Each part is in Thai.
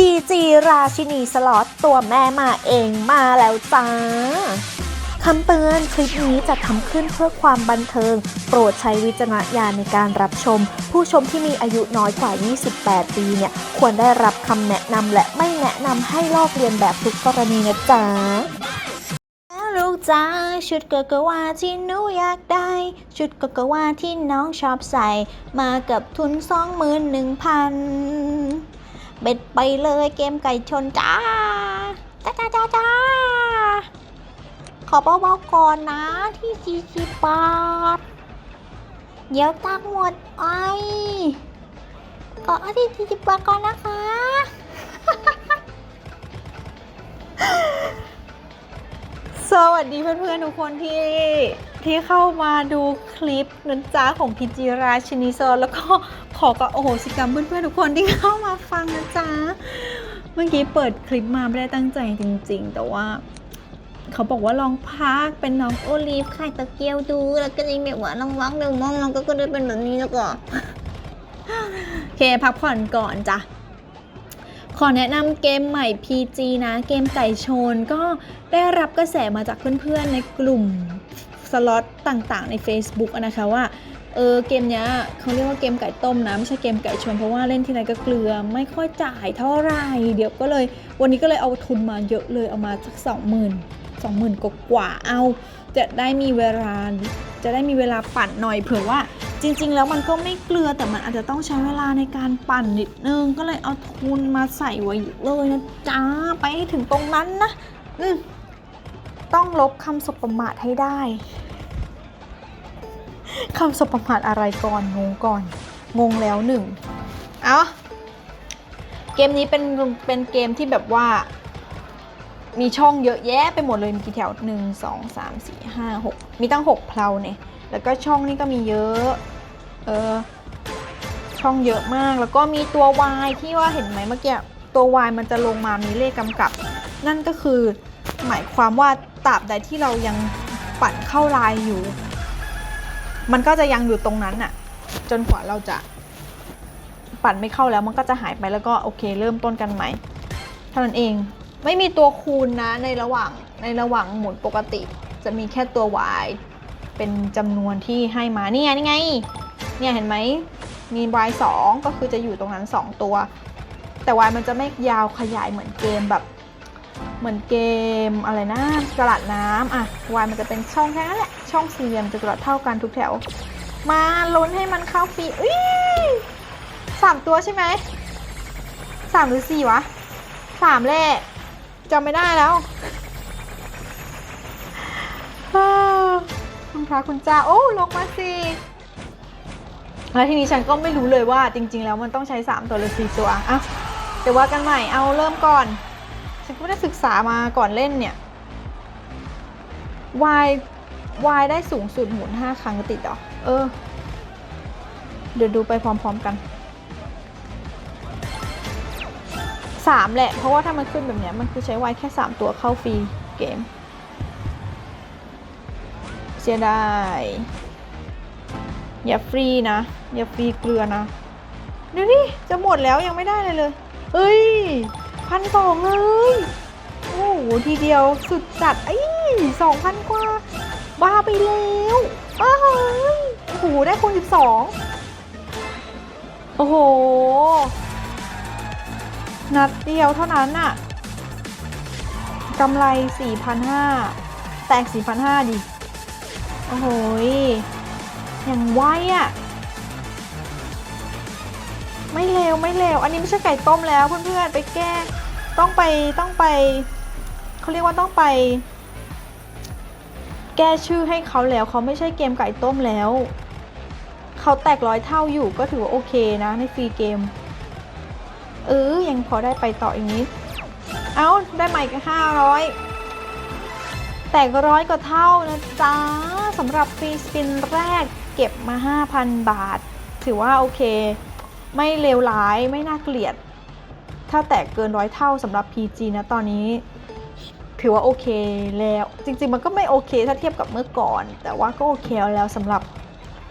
PG ราชินีสล็อตตัวแม่มาเองมาแล้วจ้าคำเตือนคลิปนี้จะทำขึ้นเพื่อความบันเทิง โปรดใช้วิจารณญาณในการรับชม ผู้ชมที่มีอายุน้อยกว่า 28 ปีเนี่ย ควรได้รับคำแนะนำและไม่แนะนำให้ลอกเลียนแบบทุกกรณีนะจ๊ะลูกจ้าชุดโกโกวาที่หนูอยากได้ ชุดโกโกวาที่น้องชอบใส่ มากับทุนสองหมื่นหนึ่งพัน เบ็ดไปเลยเกมไก่ชนจ้าจ้าจ้าจ้าจ้าขอเบาๆก่อนนะที่สี่สิบาท เดี๋ยวตังหมดไอก็เอาที่สี่สิบาทก่อนนะคะ สวัสดีเพื่อนๆทุกคนที่ที่เข้ามาดูคลิปนันจ้าของพิจิราชินีโซแล้วก็ ขอกับโอโหสิกรรมเพื่อนๆทุกคนที่เข้ามาฟังนะจ๊ะ เมื่อกี้เปิดคลิปมาไม่ได้ตั้งใจจริง ๆ แต่ว่า เขาบอกว่าลองพักเป็นน้องโอลีฟไข่ตะเกียวดูแล้วก็ยังแบบว่าน้องวังเดี๋ยวมองน้องก็ได้เป็นแบบนี้แล้วก็โอเคพักผ่อนก่อนจ้ะขอแนะนำเกมใหม่ PG นะ เกมไก่ชนก็ได้รับกระแสมาจากเพื่อนๆในกลุ่มสล็อตต่างๆใน Facebook นะคะว่า เออเกมเนี้ยเขาเรียกว่าเกมไก่ต้มนะไม่ใช่เกมไก่ชนเพราะว่าเล่นทีไรก็เกลือไม่ค่อยจ่ายเท่าไหร่เดี๋ยวก็เลย วันนี้ก็เลยเอาทุนมาเยอะเลยเอามาสักสองหมื่นสองหมื่นกว่าเอาจะได้มีเวลาจะได้มีเวลาปั่นหน่อยเผื่อว่าจริง ๆ แล้วมันก็ไม่เกลือแต่มันอาจจะต้องใช้เวลาในการปั่นนิดนึงก็เลยเอาทุนมาใส่ไว้เลยนะจ๊ะไปให้ถึงตรงนั้นนะต้องลบคำสบประมาทให้ได้ คำสบประมาทอะไรก่อนงงก่อน งงแล้วหนึ่งเอาเกมนี้เป็นเป็นเกมที่แบบว่า มีช่องเยอะแยะไปหมดเลยมีกี่แถวหนึ่งสองสามสี่ห้าหกมีตั้งหกเพลาเนี่ยแล้วก็ช่องนี่ก็มีเยอะเออช่องเยอะมากแล้วก็มีตัว Y ที่ว่าเห็นไหมเมื่อกี้ตัว Y มันจะลงมามีเลขกำกับ นั่นก็คือหมายความว่าตราบใดที่เรายังปั่นเข้าลายอยู่ มันก็จะยังอยู่ตรงนั้นน่ะจนกว่าเราจะปั่นไม่เข้าแล้วมันก็จะหายไปแล้วก็โอเค เริ่มต้นกันใหม่เท่านั้นเองไม่มีตัวคูณนะในระหว่างในระหว่างหมุนปกติ จะมีแค่ตัว Y เป็นจำนวนที่ให้มานี่ไงนี่ไงเนี่ยเห็นไหมมี Y 2ก็คือจะอยู่ตรงนั้น 2 ตัว แต่ Y มันจะไม่ยาวขยายเหมือนเกมแบบ เหมือนเกมอะไรนะกระดาษน้ำอะ Y มันจะเป็นช่องแค่นั้นแหละ ช่องสี่เหลี่ยมจะกระดาษเท่ากันทุกแถว มาลุ้นให้มันเข้าฟรีอุ้ยสามตัวใช่ไหมสามหรือสี่วะสามแหละจำไม่ได้แล้วอ้าวคุณพระคุณเจ้าโอ้ลงมาสิแล้วทีนี้ฉันก็ไม่รู้เลยว่าจริง ๆ แล้วมันต้องใช้ 3 ตัวหรือ4ตัวอะเดี๋ยวว่ากันใหม่เอาเริ่มก่อน ฉันก็ไม่ได้ศึกษามาก่อนเล่นเนี่ย Y Y ได้สูงสุดหมุน5ครั้งติดหรอ เออ เดี๋ยวดูไปพร้อมๆกัน3แหละ เพราะว่าถ้ามันขึ้นแบบเนี้ย มันคือใช้ Y แค่3ตัวเข้าฟรีเกม เสียดายอย่าฟรีนะ อย่าฟรีเกลือนะเดี๋ยนี่จะหมดแล้วยังไม่ได้เลยเลยเอ้ย พันสองเลย โอ้โห ทีเดียวสุดจัดไอ้สองพันกว่า บ้าไปแล้วอ้าวโอ้โห ได้คูณสิบสองโอ้โห นัดเดียวเท่านั้นน่ะกำไร 4,500 แตก 4,500 ดิ โอ้โหยอย่างไวอะ่ะ ไม่เลวไม่เลว อันนี้ไม่ใช่ไก่ต้มแล้วเพื่อนๆ ไปแก้ ต้องไปต้องไปเขาเรียกว่าต้องไป แก้ชื่อให้เขาแล้วเขาไม่ใช่เกมไก่ต้มแล้วเขาแตกร้อยเท่าอยู่ก็ถือว่าโอเคนะในฟรีเกม เออยังพอได้ไปต่ออีกนิดเอา้าได้ใหม่ก็ห้าร้อยแตกร้อยกว่าเท่านะจ๊ะสำหรับฟรีสปินแรกเก็บมา 5,000 บาท ถือว่าโอเค ไม่เลวร้ายไม่น่าเกลียด ถ้าแตกเกินร้อยเท่าสำหรับ PG นะตอนนี้ ถือว่าโอเคแล้ว จริง ๆ มันก็ไม่โอเคถ้าเทียบกับเมื่อก่อน แต่ว่าก็โอเคแล้วสำหรับ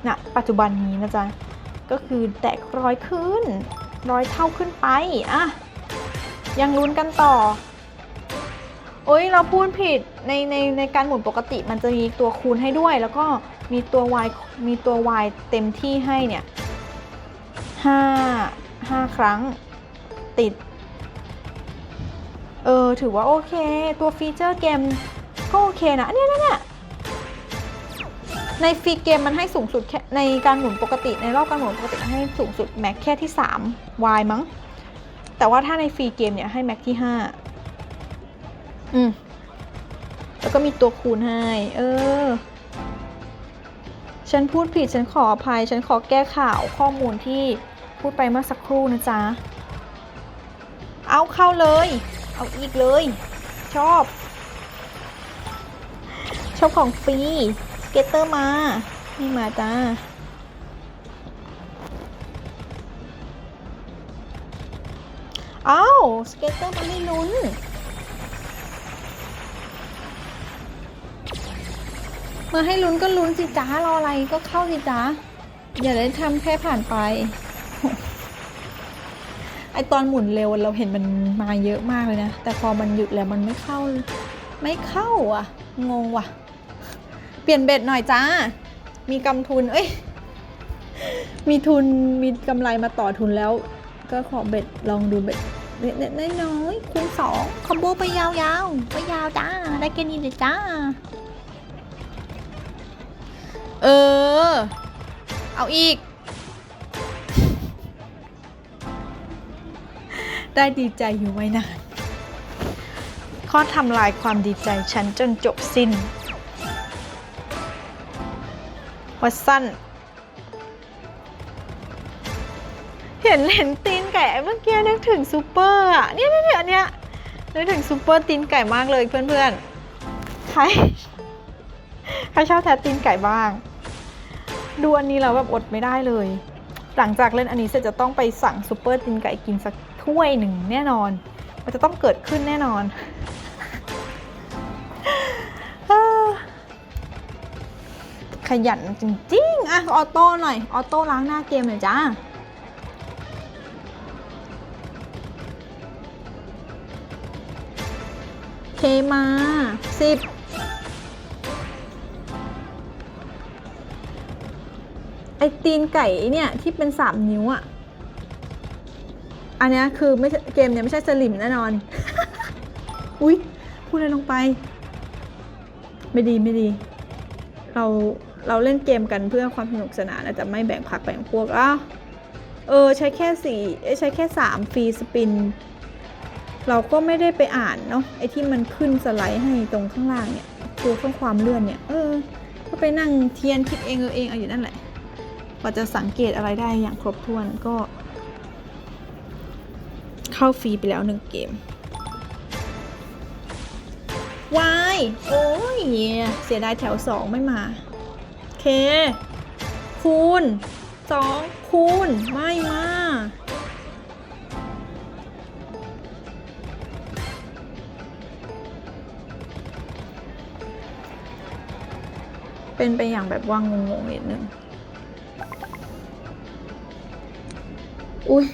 ณนะปัจจุบันนี้นะจ๊ะ ก็คือแตกร้อยขึ้นร้อยเท่าขึ้นไปอะยังลุ้นกันต่อ โอ้ยเราพูดผิดในในในการหมุนปกติมันจะมีตัวคูณให้ด้วย แล้วก็มีตัว y มีตัว y เต็มที่ให้เนี่ยห้าห้าครั้งติด เออถือว่าโอเค ตัวฟีเจอร์เกมก็โอเคนะเนี่ยเนี่ยเนี่ยในฟรีเกมมันให้สูงสุดแค่ในการหมุนปกติในรอบการหมุนปกติให้สูงสุดแม็กแค่ที่3 y มั้ง แต่ว่าถ้าในฟรีเกมเนี่ยให้แม็กที่ 5 อืมแล้วก็มีตัวคูณให้ เออ ฉันพูดผิดฉันขออภัย ฉันขอแก้ข่าวข้อมูลที่พูดไปเมื่อสักครู่นะจ๊ะ เอาเข้าเลย เอาอีกเลย ชอบ ชอบของฟรี สเก็ตเตอร์มา นี่มาจ้าอ้าวสเก็ตเตอร์มาให้ลุ้นมาให้ลุ้นก็ลุ้นสิจ้ารออะไรก็เข้าสิจ้าอย่าได้ทำแค่ผ่านไป ไอตอนหมุนเร็วเราเห็นมันมาเยอะมากเลยนะ แต่พอมันหยุดแล้วมันไม่เข้า ไม่เข้าอะ งงว่ะ เปลี่ยนเบ็ดหน่อยจ้า มีกำทุน เอ้ย มีทุน มีกำไรมาต่อทุนแล้ว ก็ขอเบ็ดลองดูเบ็ดเบ็ดเล็กๆน้อยๆคูณสองคอมโบไปยาวๆ ไปยาวจ้า ได้แค่นี้เลยจ้า เออ เอาอีก ได้ดีใจอยู่ไม่นานข้อทำลายความดีใจฉันจนจบสิ้น วัดสั้น เห็นเห็นตีนไก่เมื่อกี้นึกถึงซูเปอร์อะเนี่ยเนี่ยเนี่ยอันเนี้ยนึกถึงซูเปอร์ตีนไก่มากเลยเพื่อนๆ ใคร ใครชอบแทะตีนไก่บ้าง ดูอันนี้แล้วแบบอดไม่ได้เลย หลังจากเล่นอันนี้เสร็จจะต้องไปสั่งซูเปอร์ตีนไก่กินสัก ถ้วยหนึ่งแน่นอน มันจะต้องเกิดขึ้นแน่นอนขยันจริงๆ อะ ออโต้หน่อย ออโต้ล้างหน้าเกมหน่อยจ้า เคมาสิบไอตีนไก่เนี่ย ที่เป็นสามนิ้วอะ อันนี้คือไม่เกมเนี่ยไม่ใช่สลิมแน่นอน อุ๊ยพูดอะไรลงไป ไม่ดีไม่ดี เราเราเล่นเกมกันเพื่อความสนุกสนานอาจจะไม่แบ่งพักแบ่งพวกอ้าวเออใช้แค่สี่ใช้แค่สามฟรีสปิน เราก็ไม่ได้ไปอ่านเนาะไอ้ที่มันขึ้นสไลด์ให้ตรงข้างล่างเนี่ยตัวข้อความเลื่อนเนี่ยเออก็ไปนั่งเทียนคิดเองเออเองเอาอยู่นั่นแหละกว่าจะสังเกตอะไรได้อย่างครบถ้วนก็ เข้าฟรีไปแล้วหนึ่งเกมวายโอ้ยเสียดายแถวสองไม่มาเค คูณสองคูณไม่มาเป็นไปอย่างแบบว่างงงๆนิดนึง อุ้ย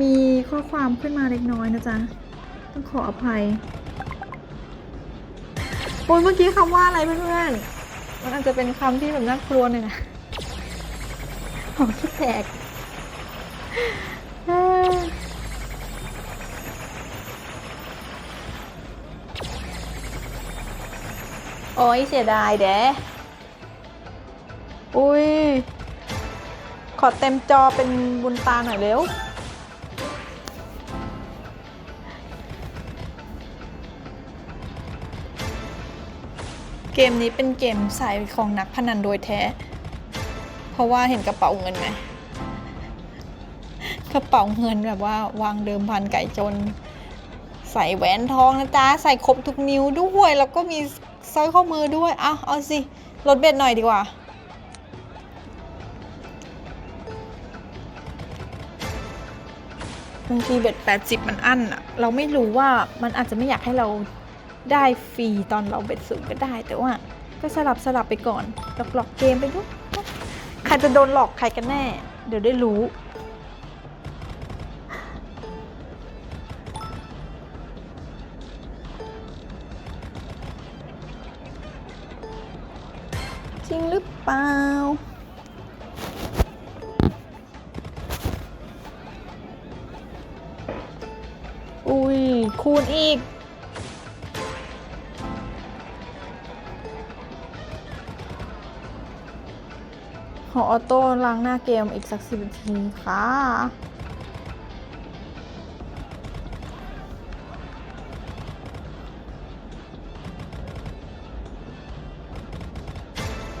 มี ข้อความขึ้นมาเล็กน้อยนะจ๊ะ ต้องขออภัย โอ้ยเมื่อกี้คำว่าอะไรเพื่อนๆ มันอาจจะเป็นคำที่แบบน่ากลัวหน่อยนะหอมคิดแตกโอ้ยเสียดายเด้อุ้ย ขอเต็มจอเป็นบุญตาหน่อยเร็ว เกมนี้เป็นเกมสายของนักพนันโดยแท้ เพราะว่าเห็นกระเป๋าเงินไหมกระเป๋าเงินแบบว่าวางเดิมพันไก่จน ใส่แหวนทองนะจ๊ะ ใส่ครบทุกนิ้วด้วยแล้วก็มีสร้อยข้อมือด้วย เอาเอาสิลดเบ็ดหน่อยดีกว่า บางทีเบ็ด 80 มันอั้นอะเราไม่รู้ว่ามันอาจจะไม่อยากให้เรา ได้ฟรีตอนเราเบ็ดสูงก็ได้ แต่ว่าก็สลับสลับไปก่อนหลอกหเกมไปทุกใครจะโดนหลอกใครกันแน่ เดี๋ยวได้รู้จริงหรือเปล่าอุ้ยคูณอีก ขอออโต้ล้างหน้าเกมอีกสักสิบนาทีค่ะ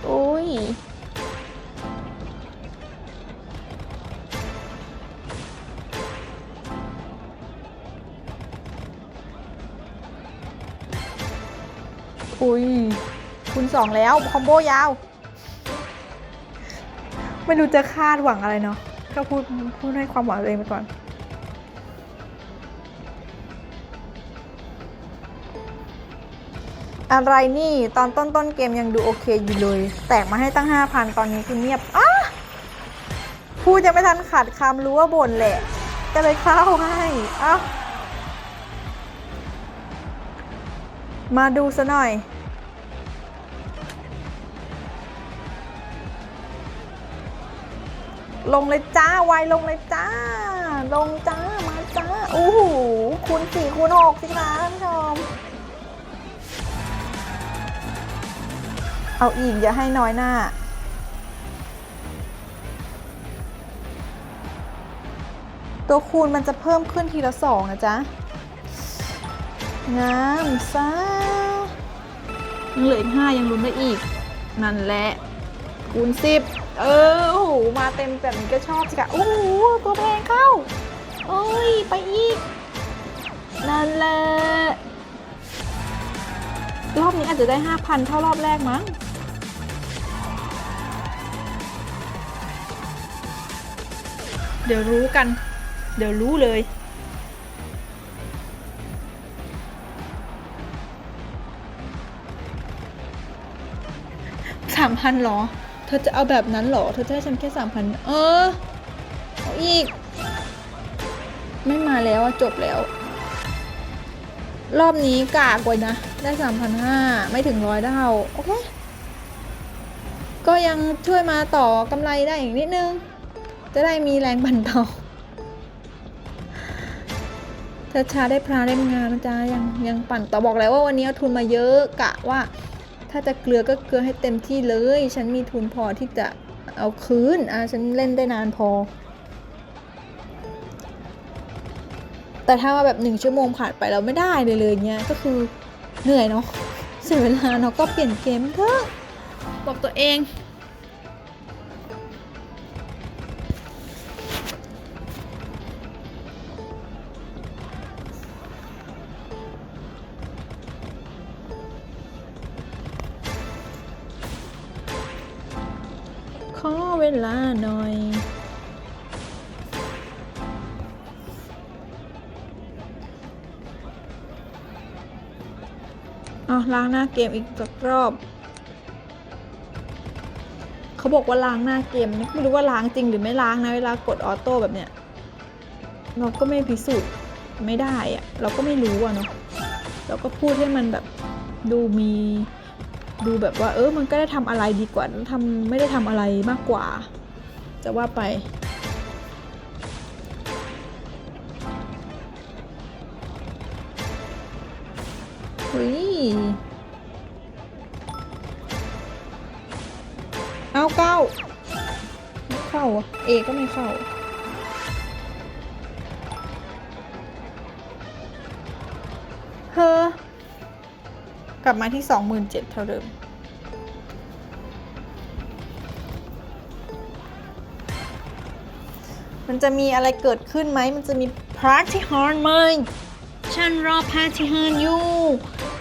โอ้ยอุ้ย คุณสองแล้ว คอมโบยาว ไม่รู้จะคาดหวังอะไรเนาะก็พูดพูดให้ความหวังตัวเองไปก่อน อะไรนี่ตอนต้นต้นเกมยังดูโอเคอยู่เลย แตกมาให้ตั้ง 5,000 ตอนนี้คือเงียบอ้าพูดจะไม่ทันขาดคำรู้ว่าบ่นแหละ ก็เลยเข้าให้เอ้ามาดูซะหน่อย ลงเลยจ้าไวลงเลยจ้า ลงจ้ามาจ้าโอ้โหคูณสี่คูณหกสิคะท่านผู้ชมเอาอีกอย่าให้น้อยหน้าตัวคูณมันจะเพิ่มขึ้นทีละสองนะจ๊ะ งามซะยังเหลืออีกห้ายังลุ้นได้อีก นั่นแหละ คูณสิบ เออโอ้โหมาเต็มแบบนี้ก็ชอบสิคะโอ้โหตัวแพงเข้าโอ้ย ไปอีก นั่นแหละรอบนี้อาจจะได้ 5,000 เท่ารอบแรกมั้ง เดี๋ยวรู้กัน เดี๋ยวรู้เลย สามพันหรอ เธอจะเอาแบบนั้นหรอ เธอจะให้ฉันแค่สามพันเออเอาอีก ไม่มาแล้วอะจบแล้ว รอบนี้กากไว้นะ ได้สามพันห้าไม่ถึงร้อยเท่าโอเค ก็ยังช่วยมาต่อกำไรได้อีกนิดนึง จะได้มีแรงบันต่อเธอชาได้พระได้งานนะจ๊ะยังยังปั่นต่อบอกแล้วว่าวันนี้เอาทุนมาเยอะกะว่า ถ้าจะเกลือก็เกลือให้เต็มที่เลย ฉันมีทุนพอที่จะเอาคืน อะฉันเล่นได้นานพอ แต่ถ้าว่าแบบหนึ่งชั่วโมงผ่านไปเราไม่ได้เลยเลยเนี้ยก็คือเหนื่อยเนาะเสียเวลาเนาะก็เปลี่ยนเกมเถอะบอกตัวเอง ลาหน่อยเอาล้างหน้าเกมอีกสักรอบ เขาบอกว่าล้างหน้าเกมไม่รู้ว่าล้างจริงหรือไม่ล้างนะเวลากดออโต้แบบเนี้ยเราก็ไม่พิสูจน์ไม่ได้อะเราก็ไม่รู้อะเนาะเราก็พูดให้มันแบบดูมี ดูแบบว่า เออมันก็ได้ทำอะไรดีกว่าทำไม่ได้ทำอะไรมากกว่า จะว่าไป เฮ้ย เอาเก้าไม่เข้า เอก็ไม่เข้าเฮ้อ ลับมาที่สองหมื่นเจ็ดเท่าเดิม มันจะมีอะไรเกิดขึ้นไหม มันจะมีพาร์ตี้ฮอนไหมฉันรอพาร์ตี้ฮอนอยู่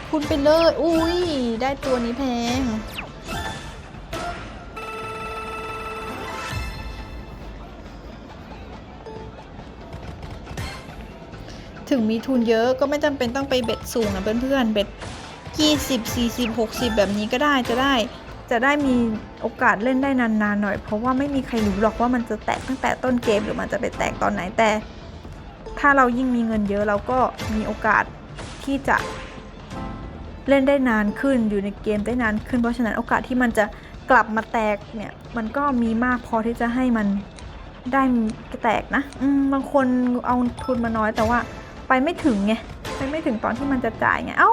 คุณไปเลย อุ้ย ได้ตัวนี้แพงถึงมีทุนเยอะก็ไม่จำเป็นต้องไปเบ็ดสูงนะเพื่อนๆ เบ็ด 20 40 60 แบบนี้ก็ได้จะได้ จะได้มีโอกาสเล่นได้นานๆหน่อย เพราะว่าไม่มีใครรู้หรอกว่ามันจะแตกตั้งแต่ต้นเกมหรือมันจะไปแตกตอนไหนแต่ ถ้าเรายิ่งมีเงินเยอะเราก็มีโอกาสที่จะเล่นได้นานขึ้นอยู่ในเกมได้นานขึ้นเพราะฉะนั้นโอกาสที่มันจะกลับมาแตกเนี่ย มันก็มีมากพอที่จะให้มันได้แตกนะบางคนเอาทุนมาน้อยแต่ว่าไปไม่ถึงไงไปไม่ถึงตอนที่มันจะจ่ายไงเอ้า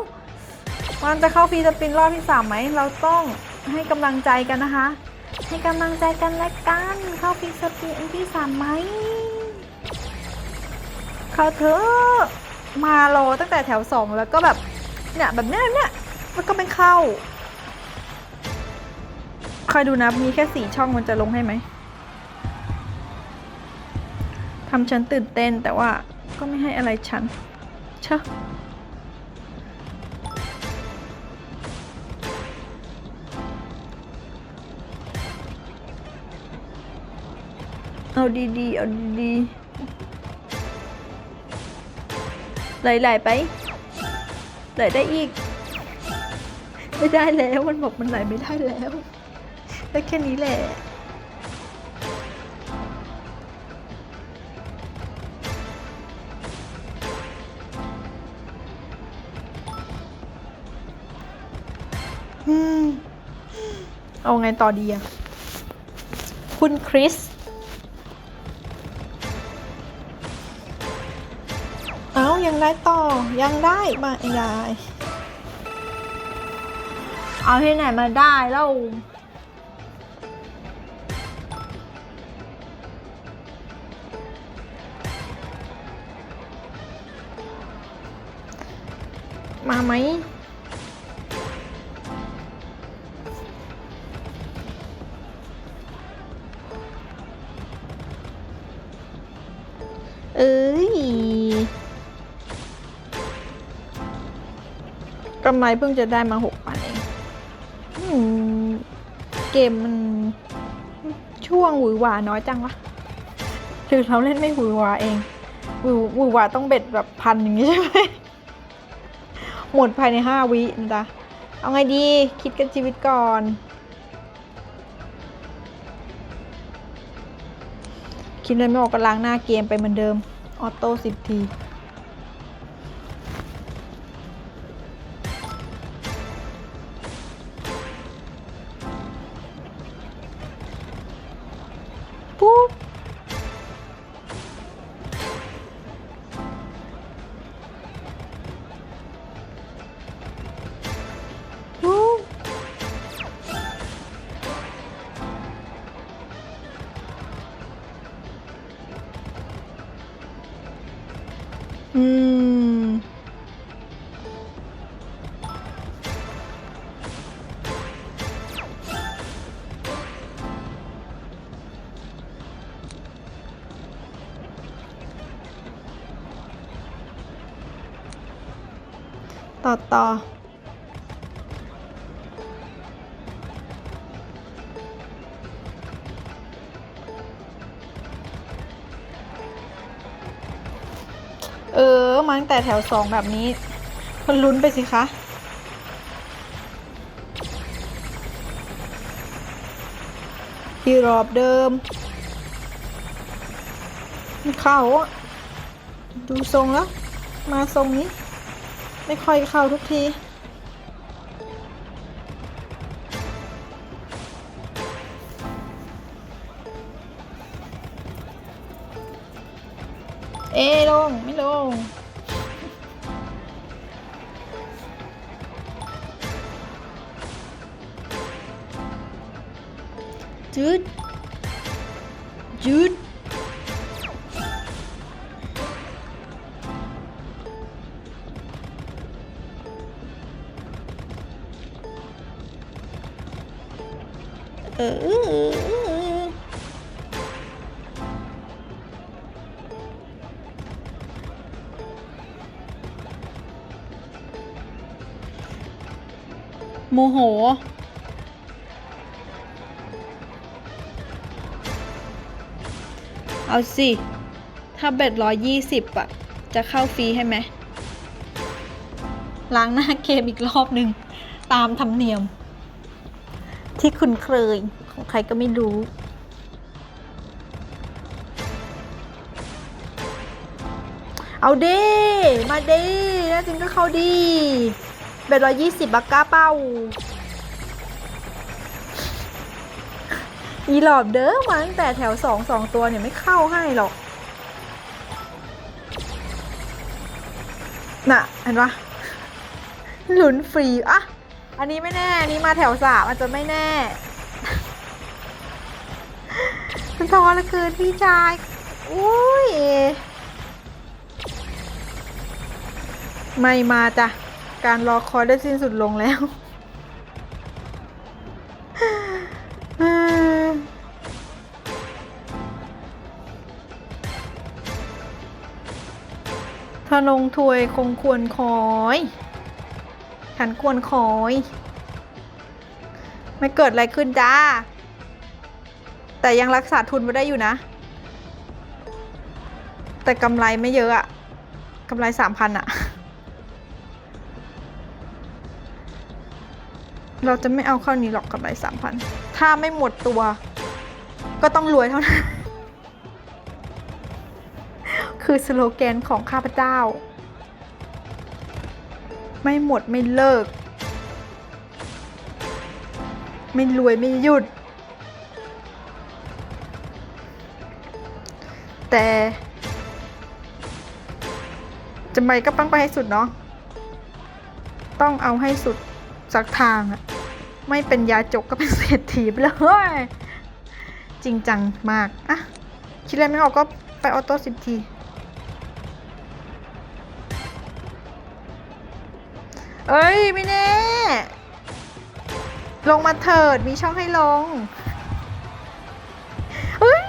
มันจะเข้าฟรีสปินรอบที่สามไหม เราต้องให้กำลังใจกันนะคะ ให้กำลังใจกันและกัน เข้าฟรีสปินที่สามไหม เข้าเถอะมารอตั้งแต่แถวสองแล้วก็แบบเนี่ยแบบเนี้ยเนี่ยแล้วก็ไม่เข้าคอยดูนะ มีแค่สี่ช่องมันจะลงให้ไหมทำฉันตื่นเต้นแต่ว่าก็ไม่ให้อะไรฉันเชอะ เอาดีๆ เอาดีๆไหลๆไปไหลได้อีก ไม่ได้แล้วมันบอกมันไหลไม่ได้แล้วได้แค่นี้แหละเอาไงต่อดีอะคุณคริส อายังได้ต่อ ยังได้มาได้เอาที่ไหนมาได้แล้วมาไหมเอ้ย กำไรเพิ่งจะได้มาหกพันเองเกมมันช่วงหวือหวาน้อยจังวะหรือเราเล่นไม่หวือหวาเองหวือหวือหวาต้องเบ็ดแบบพันอย่างนี้ใช่ไหมหมดภายในห้าวินะจ๊ะเอาไงดีคิดกันชีวิตก่อน คิดเลยไม่ออกก็ล้างหน้าเกมไปเหมือนเดิม ออโต้สิบที ต่อต่อ เออ มาตั้งแต่แถวสองแบบนี้คนลุ้นไปสิคะ ที่รอบเดิมม่เข้า ดูทรงแล้ว มาทรงนี้ ไม่ค่อยเข้าทุกที เออโมโห เอาสิ ถ้าเบ็ดร้อยยี่สิบอะจะเข้าฟรีให้ไหมล้างหน้าเกมอีกรอบหนึ่ง ตามธรรมเนียม ที่คุณเคยของใครก็ไม่รู้เอาดิ มาดิน่าจริงก็เข้าดีเบ็ดร้อยยี่สิบบักก้าเป้า อีหลอบเด้อมาตั้งแต่แถวสองสองตัวเนี่ยไม่เข้าให้หรอก น่ะ เห็นปะหลุนฟรีอะ อันนี้ไม่แน่ อันนี้มาแถวสามอาจจะไม่แน่มันทอละเกินพี่ชาย อุ้ย ไม่มาจ้ะ การรอคอยได้สิ้นสุดลงแล้ว ทะนงถวยคงควรคอย ฉันควรคอยไม่เกิดอะไรขึ้นจ้า แต่ยังรักษาทุนไว้ได้อยู่นะ แต่กำไรไม่เยอะอะกำไรสามพันอะเราจะไม่เอาเข้านี้หรอกกำไรสามพันถ้าไม่หมดตัว ก็ต้องรวยเท่านั้น คือสโลแกนของข้าพเจ้า ไม่หมดไม่เลิก ไม่รวยไม่หยุด แต่จะไปก็ต้องไปให้สุดเนาะต้องเอาให้สุดสักทางอะไม่เป็นยาจกก็เป็นเศรษฐีไปเลย จริงจังมากอะคิดอะไรไม่ออกก็ไปออโต้สิบที อ้ย ไม่แน่ ลงมาเถิดมีช่องให้ลงเฮ้ย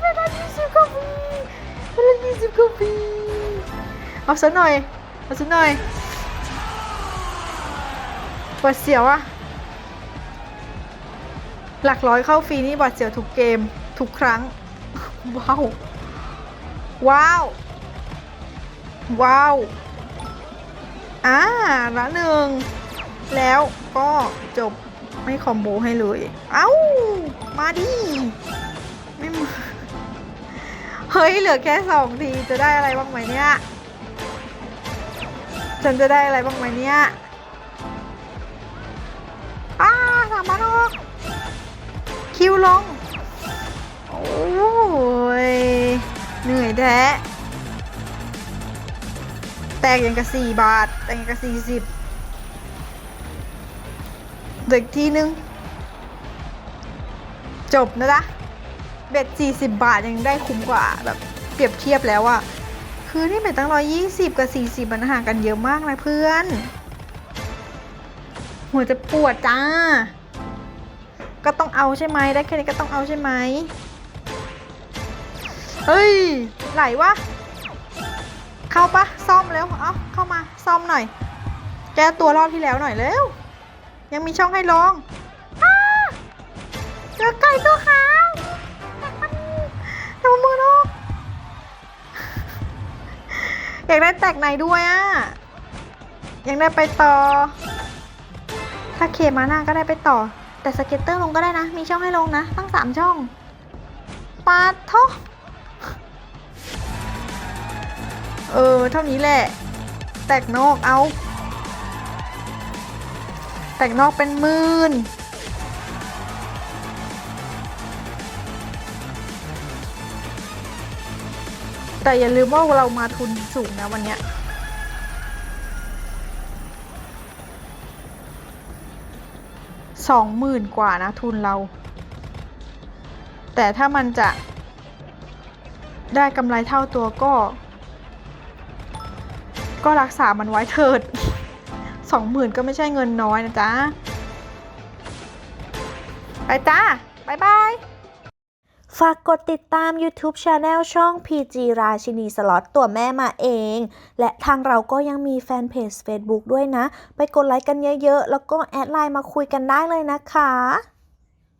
เวลายี่สิบกว่าปีเวลายี่สิบกว่าปีเอาซะหน่อย เอาซะหน่อยบาดเสียวอะหลักร้อยเข้าฟรีนี่บาดเสียวทุกเกม ทุกครั้ง ว้าว ว้าว ว้าว อ่าละหนึ่ง แล้วก็จบไม่คอมโบให้เลย เอ้า มาดิ ไม่มา เฮ้ย เหลือแค่สองที จะได้อะไรบ้างไหมเนี่ย ฉันจะได้อะไรบ้างไหมเนี่ยอ้าสามพันออกคิวลง โอ้ย เหนื่อยแท้ ตกอย่างกับสี่บาท แตกอย่างกับสี่สิบเด็กทีนึง จบนะจ๊ะเบ็ดสี่สิบบาทยังได้คุ้มกว่าแบบเปรียบเทียบแล้วอะคือนี่เบ็ดตั้งร้อยยี่สิบกับสี่สิบมันห่างกันเยอะมากนะเพื่อน หัวจะปวดจ้า ก็ต้องเอาใช่ไหมได้แค่นี้ก็ต้องเอาใช่ไหมเฮ้ย ไหลวะ เข้าปะซ่อมแล้วเอาเข้ามาซ่อมหน่อย แก้ตัวรอบที่แล้วหน่อยเร็ว ยังมีช่องให้ลองเจอไก่ตัวขาวทำมือลกอยากได้แตกไหนด้วยอะ ยังได้ไปต่อ ถ้าเคมาหน้าก็ได้ไปต่อ แต่สเก็ตเตอร์ลงก็ได้นะ มีช่องให้ลงนะ ตั้งสามช่องปาทอ เออ เท่านี้แหละ แตกนอกเอา แตกนอกเป็นหมื่นแต่อย่าลืมว่าเรามาทุนสูงนะวันเนี้ยสองหมื่นกว่านะทุนเรา แต่ถ้ามันจะได้กำไรเท่าตัวก็ ก็รักษามันไว้เถิดสองหมื่นก็ไม่ใช่เงินน้อยนะจ๊ะ ไปจ้าบายบาย ฝากกดติดตาม YouTube Channel ช่อง PG ราชินีสล็อตตัวแม่มาเอง และทางเราก็ยังมีแฟนเพจ Facebook ด้วยนะ ไปกดไลค์กันเยอะๆ แล้วก็แอดไลน์มาคุยกันได้เลยนะคะ